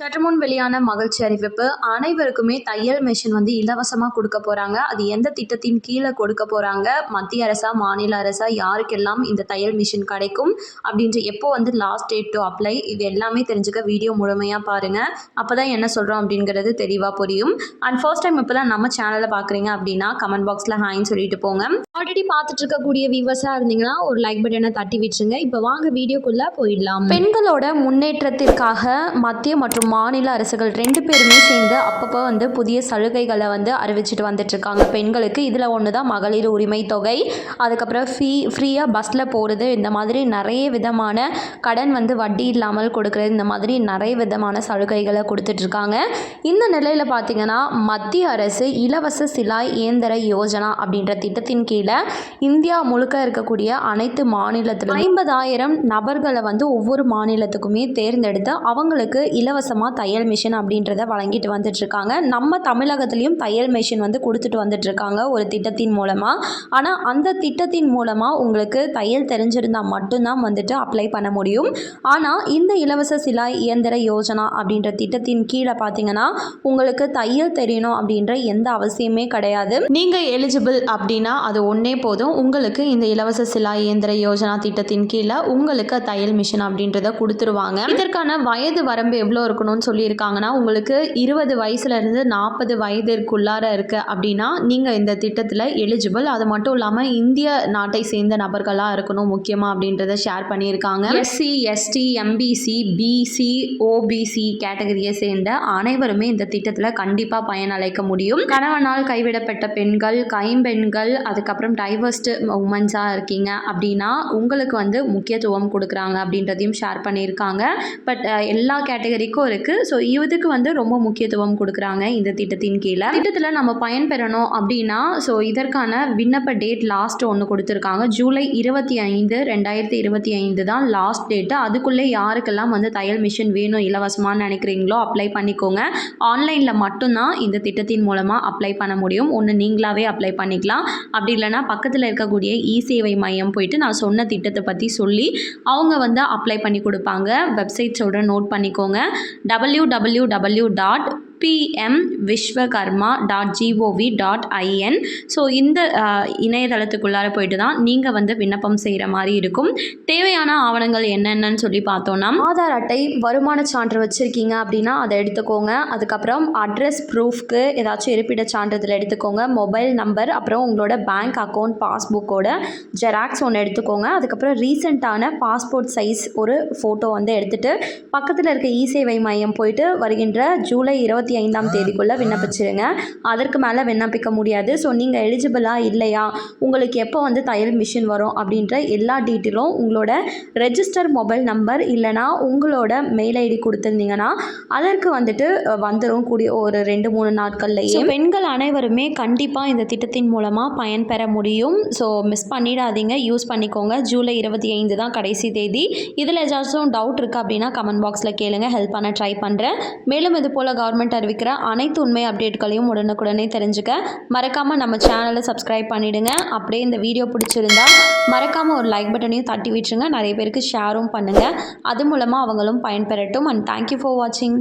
சற்று முன் வெளியான மகிழ்ச்சி அறிவிப்பு அனைவருக்குமே தையல் மிஷின் வந்து இலவசமாக கொடுக்க போகிறாங்க அது எந்த திட்டத்தின் கீழே கொடுக்க போகிறாங்க மத்திய அரசா மாநில அரசா யாருக்கெல்லாம் இந்த தையல் மிஷின் கிடைக்கும்? அப்படின்ற எப்போ வந்து லாஸ்ட் டேட் டு அப்ளை இது எல்லாமே தெரிஞ்சுக்க வீடியோ முழுமையாக பாருங்கள் அப்போ தான் என்ன சொல்கிறோம் அப்படிங்கிறது தெளிவாக புரியும். அண்ட் ஃபர்ஸ்ட் டைம் இப்போ தான் நம்ம சேனலை பார்க்குறீங்க அப்படின்னா கமெண்ட் பாக்ஸில் ஹாய்னு சொல்லிட்டு போங்க. ஆல்ரெடி பார்த்துட்டு இருக்கக்கூடிய வியூவர்ஸாக இருந்தீங்கன்னா ஒரு லைக் பட்டனை தட்டி விட்டுருங்க. இப்போ வாங்க வீடியோக்குள்ளே போயிடலாம். பெண்களோட முன்னேற்றத்திற்காக மத்திய மற்றும் மாநில அரசுகள் ரெண்டு பேருமே சேர்ந்து அப்பப்போ வந்து புதிய சலுகைகளை வந்து அறிவிச்சிட்டு வந்துட்டுருக்காங்க. பெண்களுக்கு இதில் ஒன்று தான் மகளிர் உரிமை தொகை. அதுக்கப்புறம் ஃபீ ஃப்ரீயாக பஸ்ஸில் போகிறது இந்த மாதிரி நிறைய விதமான கடன் வந்து வட்டி இல்லாமல் கொடுக்குறது இந்த மாதிரி நிறைய விதமான சலுகைகளை கொடுத்துட்ருக்காங்க இந்த நிலையில் பார்த்தீங்கன்னா மத்திய அரசு இலவச சிலாய் இயந்திர யோஜனா அப்படின்ற திட்டத்தின் கீழே இந்தியா முழுக்க இருக்கக்கூடிய அனைத்து மாநிலத்திலும் ஐம்பதாயிரம் நபர்களை வந்து ஒவ்வொரு மாநிலத்துக்குமே தேர்ந்தெடுத்து அவங்களுக்கு இலவசமாக தையல் மிஷின் அப்படின்றத வழங்கிட்டு வந்துட்டுருக்காங்க. நம்ம தமிழகத்துலேயும் தையல் மிஷின் வந்து கொடுத்துட்டு வந்துட்டுருக்காங்க ஒரு திட்டத்தின் மூலமாக ஆனால் அந்த திட்டத்தின் மூலமாக உங்களுக்கு தையல் தெரிஞ்சிருந்தால் மட்டும்தான் வந்துட்டு அப்ளை பண்ண முடியும். ஆனால் இந்த இலவச சிலாய் இயந்திர யோஜனா அப்படின்ற திட்டத்தின் கீழே பார்த்தீங்கன்னா உங்களுக்கு தையல் தெரியணும் அப்படின்ற எந்த அவசியமே கிடையாது. நீங்கள் எலிஜிபிள் அப்படின்னா அது ஒன்றே போதும். உங்களுக்கு இந்த இலவச சிலாய் இயந்திர யோஜனா திட்டத்தின் கீழே உங்களுக்கு தையல் மிஷின் அப்படின்றத கொடுத்துருவாங்க. இதற்கான வயது வரம்பு எவ்வளோ இருக்கும் இருக்கணும்னு சொல்லியிருக்காங்கன்னா உங்களுக்கு இருபது வயசுலேருந்து நாற்பது வயதிற்குள்ளார இருக்குது அப்படின்னா நீங்கள் இந்த திட்டத்தில் எலிஜிபிள் அது மட்டும் இல்லாமல் இந்திய நாட்டை சேர்ந்த நபர்களாக இருக்கணும் முக்கியமாக அப்படின்றத ஷேர் பண்ணியிருக்காங்க. SC ST MBC BC OBC கேட்டகரியை சேர்ந்த அனைவருமே இந்த திட்டத்தில் கண்டிப்பாக பயனளிக்க முடியும். கணவனால் கைவிடப்பட்ட பெண்கள் கைம்பெண்கள் அதுக்கப்புறம் டைவர்ஸ்டு உமன்ஸாக இருக்கீங்க அப்படின்னா உங்களுக்கு வந்து முக்கியத்துவம் கொடுக்குறாங்க அப்படின்றதையும் ஷேர் பண்ணியிருக்காங்க. பட் எல்லா கேட்டகரிக்கும் இருக்குது ஸோ இதுக்கு வந்து ரொம்ப முக்கியத்துவம் கொடுக்குறாங்க இந்த திட்டத்தின் கீழே. திட்டத்தில் நம்ம பயன்பெறணும் அப்படின்னா ஸோ இதற்கான விண்ணப்ப டேட் லாஸ்ட் ஒன்று கொடுத்துருக்காங்க. ஜூலை இருபத்தி ஐந்து ரெண்டாயிரத்தி இருபத்தி ஐந்து தான் லாஸ்ட் டேட்டு அதுக்குள்ளே யாருக்கெல்லாம் வந்து தையல் மிஷின் வேணும் இலவசமானு நினைக்கிறீங்களோ அப்ளை பண்ணிக்கோங்க. ஆன்லைனில் மட்டும்தான் இந்த திட்டத்தின் மூலமாக அப்ளை பண்ண முடியும். ஒன்று நீங்களாவே அப்ளை பண்ணிக்கலாம். அப்படி இல்லைனா பக்கத்தில் இருக்கக்கூடிய இ சேவை மையம் போயிட்டு நான் சொன்ன திட்டத்தை பற்றி சொல்லி அவங்க வந்து அப்ளை பண்ணி கொடுப்பாங்க. வெப்சைட்ஸோட நோட் பண்ணிக்கோங்க. www PM Vishwakarma dot GOV dot IN so இந்த இணையதளத்துக்குள்ளார போயிட்டு தான் நீங்கள் வந்து விண்ணப்பம் செய்கிற மாதிரி இருக்கும். தேவையான ஆவணங்கள் என்னென்னன்னு சொல்லி பார்த்தோன்னா ஆதார் அட்டை வருமான சான்று வச்சுருக்கீங்க அப்படின்னா அதை எடுத்துக்கோங்க. அதுக்கப்புறம் அட்ரஸ் ப்ரூஃப்க்கு ஏதாச்சும் இருப்பிடச் சான்றிதழ் எடுத்துக்கோங்க. மொபைல் நம்பர் அப்புறம் உங்களோட பேங்க் அக்கௌண்ட் பாஸ்புக்கோட ஜெராக்ஸ் ஒன்று எடுத்துக்கோங்க. அதுக்கப்புறம் ரீசெண்டான பாஸ்போர்ட் சைஸ் ஒரு ஃபோட்டோ வந்து எடுத்துகிட்டு பக்கத்தில் இருக்க இ சேவை மையம் போயிட்டு வருகின்ற ஜூலை இருபத்தி ஐந்தாம் தேதிக்குள்ளே விண்ணப்பிச்சிருங்க. அதற்கு மேலே விண்ணப்பிக்க முடியாது. ஸோ நீங்கள் எலிஜிபிளாக இல்லையா? உங்களுக்கு எப்போ வந்து தையல் மிஷின் வரும் அப்படின்ற எல்லா டீட்டெயிலும் உங்களோட ரெஜிஸ்டர் மொபைல் நம்பர் இல்லைனா உங்களோட மெயில் ஐடி கொடுத்துருந்தீங்கன்னா அதற்கு வந்துட்டு அஹ், வந்துரும் கூடிய ஒரு ரெண்டு மூணு நாட்கள்லையே. பெண்கள் அனைவருமே கண்டிப்பாக இந்த திட்டத்தின் மூலமாக பயன்பெற முடியும். ஸோ மிஸ் பண்ணிடாதீங்க. யூஸ் பண்ணிக்கோங்க. ஜூலை இருபத்தி ஐந்து தான் கடைசி தேதி. இதில் ஏதாச்சும் டவுட் இருக்குது அப்படின்னா கமெண்ட் பாக்ஸில் கேளுங்க. ஹெல்ப் பண்ண ட்ரை பண்ணுறேன் மேலும் இது போல் கவர்மெண்ட் அறிவிக்கிற அனைத்து உண்மை அப்டேட்களையும் உடனுக்குடனே தெரிஞ்சுக்க மறக்காமல் நம்ம சேனலை சப்ஸ்கிரைப் பண்ணிவிடுங்க அப்படியே இந்த வீடியோ பிடிச்சிருந்தா மறக்காமல் ஒரு லைக் பட்டனையும் தட்டி விட்டுருங்க. நிறைய பேருக்கு ஷேரும் பண்ணுங்கள் அது மூலமாக அவங்களும் பயன்பெறட்டும். அண்ட் தேங்க்யூ ஃபார் வாட்சிங்